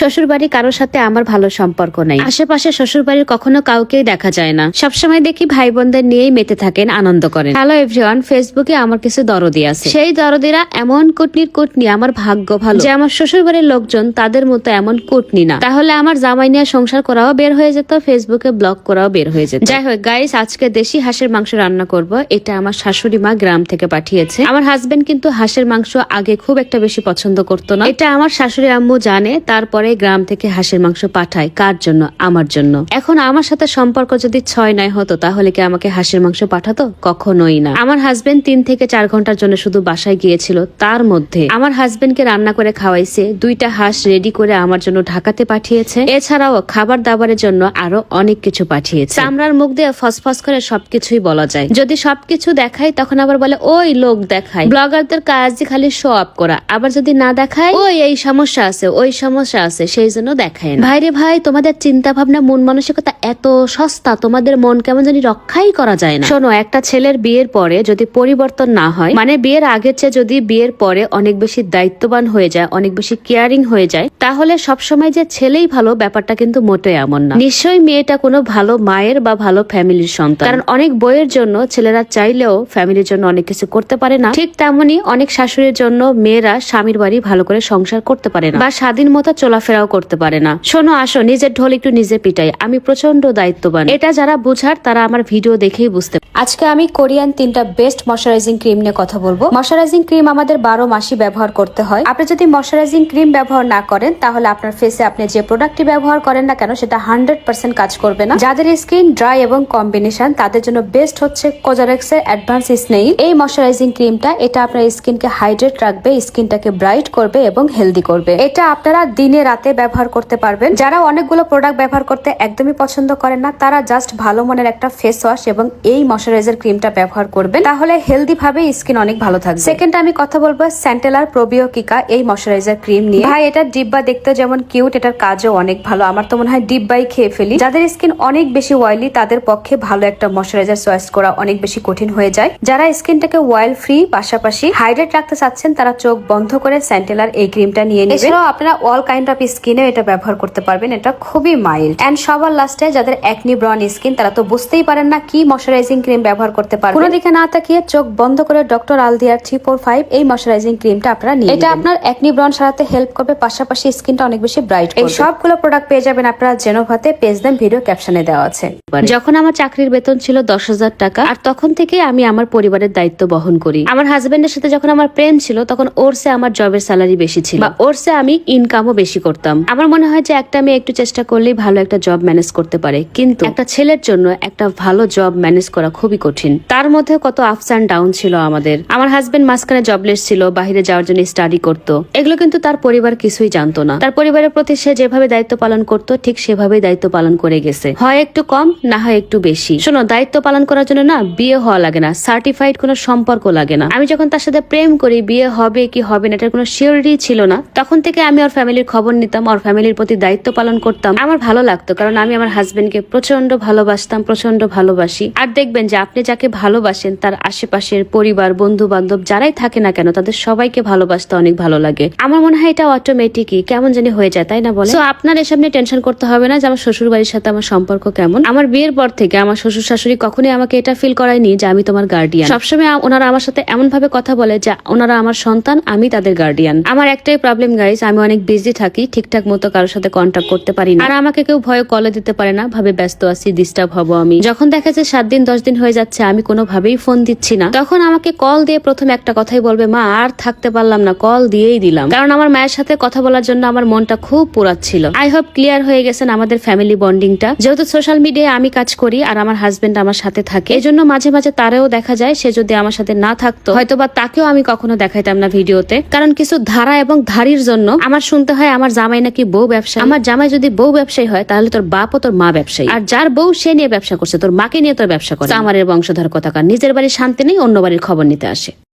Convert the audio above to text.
শ্বশুর বাড়ি কারোর সাথে আমার ভালো সম্পর্ক নাই। আশেপাশে শ্বশুর বাড়ির কখনো কাউকেই দেখা যায় না। সবসময় দেখি ভাই বোনদের নিয়েই মেতে থাকেন, আনন্দ করেন। হ্যালো এভরিওয়ান ফেসবুকে আমার কিছু দরদি আছে। সেই দরদিরা এমন কুটনির কুটনি আমার ভাগ্য ভালো। যে আমার শ্বশুর বাড়ির লোকজন তাদের মতো এমন কুটনি না। তাহলে আমার জামাই নিয়ে সংসার করাও বের হয়ে যেত ফেসবুকে ব্লগ করাও বের হয়ে যেত। যাই হোক গাইস আজকে দেশি হাঁসের মাংস রান্না করব। এটা আমার শাশুড়ি মা গ্রাম থেকে পাঠিয়েছে। আমার হাজবেন্ড কিন্তু হাঁসের মাংস আগে খুব একটা বেশি পছন্দ করতো না। এটা আমার শাশুড়ি আম্মু জানে, তারপরে গ্রাম থেকে হাঁসের মাংস পাঠায়। কার জন্য? আমার জন্য। এখন আমার সাথে সম্পর্ক যদি ছয় নয় হতো, তাহলে কি আমাকে হাঁসের মাংস পাঠাতো? কখনোই না। আমার হাজবেন্ড তিন থেকে চার ঘণ্টার জন্য শুধু বাসায় গিয়েছিল। তার মধ্যে আমার হাজবেন্ডকে রান্না করে খাওয়াইছে। দুইটা হাঁস রেডি করে আমার জন্য ঢাকাতে পাঠিয়েছে। এছাড়াও খাবার দাবারের জন্য আরও অনেক কিছু পাঠিয়েছে। চামড়ার মুখ দিয়ে ফসফস করে সবকিছুই বলা যায়। যদি সবকিছু দেখাই তখন আবার বলে, ওই লোক দেখায়। ব্লগারদের কাজ খালি শো আপ করা। আবার যদি না দেখায়, ওই, এই সমস্যা আছে, ওই সমস্যা আছে। সেই জন্য দেখায় না। ভাইরে ভাই, তোমাদের চিন্তা ভাবনা মন মানসিকতা এত সস্তা, তোমাদের মন কেমন জানি রক্ষাই করা যায় না। শোনো, একটা ছেলের বিয়ের পরে যদি পরিবর্তন না হয় মানে বিয়ের আগের চেয়ে যদি বিয়ের পরে অনেক বেশি দায়িত্ববান হয়ে যায়, অনেক বেশি কেয়ারিং হয়ে যায়, তাহলে সবসময় যে ছেলেই ভালো, ব্যাপারটা কিন্তু মোটেই এমন না। নিশ্চয়ই মেয়েটা কোনো ভালো মায়ের বা ভালো ফ্যামিলির সন্তান। কারণ অনেক বইয়ের জন্য ছেলেরা চাইলেও ফ্যামিলির জন্য অনেক কিছু করতে পারে না। ঠিক তেমনি অনেক শাশুড়ির জন্য মেয়েরা স্বামীর বাড়ি ভালো করে সংসার করতে পারে না। বা স্বাধীন মতো চলাফেরাও করতে পারে না। শোনো, আসো, নিজের ঢোল একটু নিজে পিটাই। আমি প্রচণ্ড দায়িত্ববান। এটা যারা বুঝার, তারা আমার ভিডিও দেখেই বুঝতে আজকে আমি কোরিয়ান তিনটা বেস্ট ময়শ্চারাইজিং ক্রিম নিয়ে কথা বলব। ময়শ্চারাইজিং ক্রিম আমাদের বারো মাসই ব্যবহার করতে হয়। আপনি যদি ময়শ্চারাইজিং ক্রিম ব্যবহার না করেন, তাহলে আপনার ফেসে আপনি যে প্রোডাক্টটি ব্যবহার করেন না কেন, সেটা হান্ড্রেড পার্সেন্ট কাজ করবে না। যাদের স্কিন ড্রাই এবং কম্বিনেশন তাদের জন্য বেস্ট হচ্ছে কোজারেক্স এর অ্যাডভান্স স্নেইল এই ময়শ্চারাইজিং ক্রিমটা, এটা আপনার স্কিনকে হাইড্রেট রাখবে স্কিনটাকে ব্রাইট করবে এবং হেলদি করবে। এটা আপনারা দিনে রাতে ব্যবহার করতে পারবেন। যারা অনেকগুলো প্রোডাক্ট ব্যবহার করতে একদমই পছন্দ করেন না, তারা জাস্ট ভালো মনের একটা ফেস ওয়াশ এবং এই ময়শ্চারাইজার ক্রিমটা ব্যবহার করবেন। তাহলে হেলদি ভাবে স্কিন অনেক ভালো থাকবে। সেকেন্ড আমি কথা বলব স্যান্টেলার প্রোবিওকিকা এই ময়শ্চারাইজার ক্রিম নিয়ে। ভাই, এটা ডিব্বা দেখতে যেমন কিউট এটার কাজও অনেক ভালো। আমার তো মনে হয় ডিব্বাই খেয়ে ফেলি। যাদের স্কিন অনেক বেশি অয়েলি তাদের পক্ষে ভালো একটা ময়শ্চারাইজার চয়েস করা অনেক বেশি কঠিন হয়ে যায়। যারা স্কিনটাকে অয়েল ফ্রি পাশাপাশি হাইড্রেট রাখতে চাচ্ছেন, তারা চোখ বন্ধ করে স্যান্টেলার এই ক্রিমটা নিয়ে এছাড়াও আপনারা অল কাইন্ড অফ স্কিনে এটা ব্যবহার করতে পারবেন এটা খুবই মাইল্ড এন্ড সবার লাস্টে যাদের একনি ব্রন স্কিন তারা তো বুঝতেই পারেন না কি ময়শ্চারাইজিং ক্রিম ব্যবহার করতে পারবেন কোনো দিকে না তাকিয়ে চোখ বন্ধ করে ডক্টর আলদিয়ার থ্রি ফোর ফাইভ এই ময়শ্চারাইজিং ক্রিমটা আপনারা নিয়ে এটা আপনার একনি ব্রন সারাতে হেল্প করবে পাশাপাশি স্কিনটা অনেক বেশি ব্রাইট এই সবগুলো প্রোডাক্ট পেয়ে যাবেন আপনারা জেনোভাতে পেজ দেন ভিডিও ক্যাপশনে দেওয়া আছে। যখন আমার চাকরির বেতন ছিল দশ হাজার টাকা আর তখন থেকে আমি আমার পরিবারের দায়িত্ব বহন করি। আমার হাজবেন্ডের সাথে যখন আমার প্রেম ছিল তখন ওর সে আমার জবের স্যালারি বেশি ছিল। বা ওর সে আমি ইনকামও বেশি করতাম। আমার মনে হয় যে একটা মেয়ে একটু চেষ্টা করলেই ভালো একটা জব ম্যানেজ করতে পারে। কিন্তু একটা ছেলের জন্য একটা ভালো জব ম্যানেজ করা খুবই কঠিন। তার মধ্যে কত আপস অ্যান্ড ডাউন ছিল আমাদের। আমার হাজবেন্ড মাঝখানে জবলেস ছিল বাইরে যাওয়ার জন্য স্টাডি করতো। এগুলো কিন্তু তার পরিবার কিছুই জানতো না। তার পরিবারের প্রতি সে যেভাবে দায়িত্ব পালন করতো, ঠিক সেভাবেই দায়িত্ব পালন করে গেছে। হয় একটু কম, না হয় একটু বেশি। শোনো, দায়িত্ব পালন করার জন্য না বিয়ে হওয়া লাগে না। সার্টিফাইড কোনো সম্পর্ক লাগে না। আমি যখন তার সাথে প্রেম করি, বিয়ে হবে কি হবে না, এটার কোনো শিওরিটি ছিল না। তখন থেকে আমি ওর ফ্যামিলির খবর নিতাম, ওর ফ্যামিলির প্রতি দায়িত্ব পালন করতাম। আমার ভালো লাগতো, কারণ আমি আমার হাজবেন্ডকে প্রচণ্ড ভালোবাসতাম প্রচণ্ড ভালোবাসি। আর দেখবেন যে আপনি যাকে ভালোবাসেন, তার আশেপাশের পরিবার বন্ধু বান্ধব যারাই থাকে না কেন, তাদের সবাইকে ভালোবাসতে অনেক ভালো লাগে। আমার মনে হয় এটা অটোমেটিকই কেমন জানি হয়ে যায়, তাই না বলে তো আপনার এসব নিয়ে টেনশন করতে হবে না যে আমার শ্বশুর বাড়ির সাথে আমার সম্পর্ক কেমন। আমার বিয়ের পর থেকে আমার শ্বশুর শাশুড়ি কখনোই আমাকে এটা ফিল করায়নি যে আমি তোমার গার্ডিয়ান সবসময় ওনারা আমার সাথে এমন ভাবে কথা বলে যে, ওনারা আমার সন্তান, আমি তাদের গার্ডিয়ান আমার একটাই প্রবলেম গাইজ আমি অনেক বিজি থাকি ঠিকঠাক মতো কারোর সাথে কন্ট্যাক্ট করতে পারি না আর আমাকে কেউ ভয় কলে দিতে পারে না, ভাবে ব্যস্ত আছি ডিস্টার্ব হব আমি। যখন দেখা যায় সাত দিন, দশ দিন হয়ে যাচ্ছে, আমি কোনোভাবেই ফোন দিচ্ছি না। তখন আমাকে কল দিয়ে প্রথম একটা কথাই বলবে, মা, আর থাকতে পারলাম না কল দিয়েই দিলাম। কারণ আমার মায়ের সাথে কথা বলার জন্য আমার মনটা খুব পুরাচ্ছিল আই হোপ ক্লিয়ার হয়ে গেছেন আমাদের ফ্যামিলি বন্ডিংটা যেহেতু সোশ্যাল মিডিয়ায় আমি কাজ করি আর আমার হাজবেন্ড আমার সাথে থাকে এই জন্য মাঝে মাঝে তারেও দেখা যায়, সে যদি আমার সাথে না থাকতো হয়তো বা তাকেও আমি কখনো দেখাইতাম না ভিডিওতে। কারণ কিছু ধারা এবং ধারির জন্য আমার শুনতে হয়, আমার জামাই নাকি বউ ব্যবসা আমার জামাই যদি বউ ব্যবসায়ী হয় তাহলে তোর বাপ ও তোর মা ব্যবসায়ী। আর যার বউ সে নিয়ে ব্যবসা করছে তোর মাকে নিয়ে তোর ব্যবসা করছে আমার বংশধর কথাকার নিজের বাড়ির শান্তি নেই অন্য বাড়ির খবর নিতে আসে।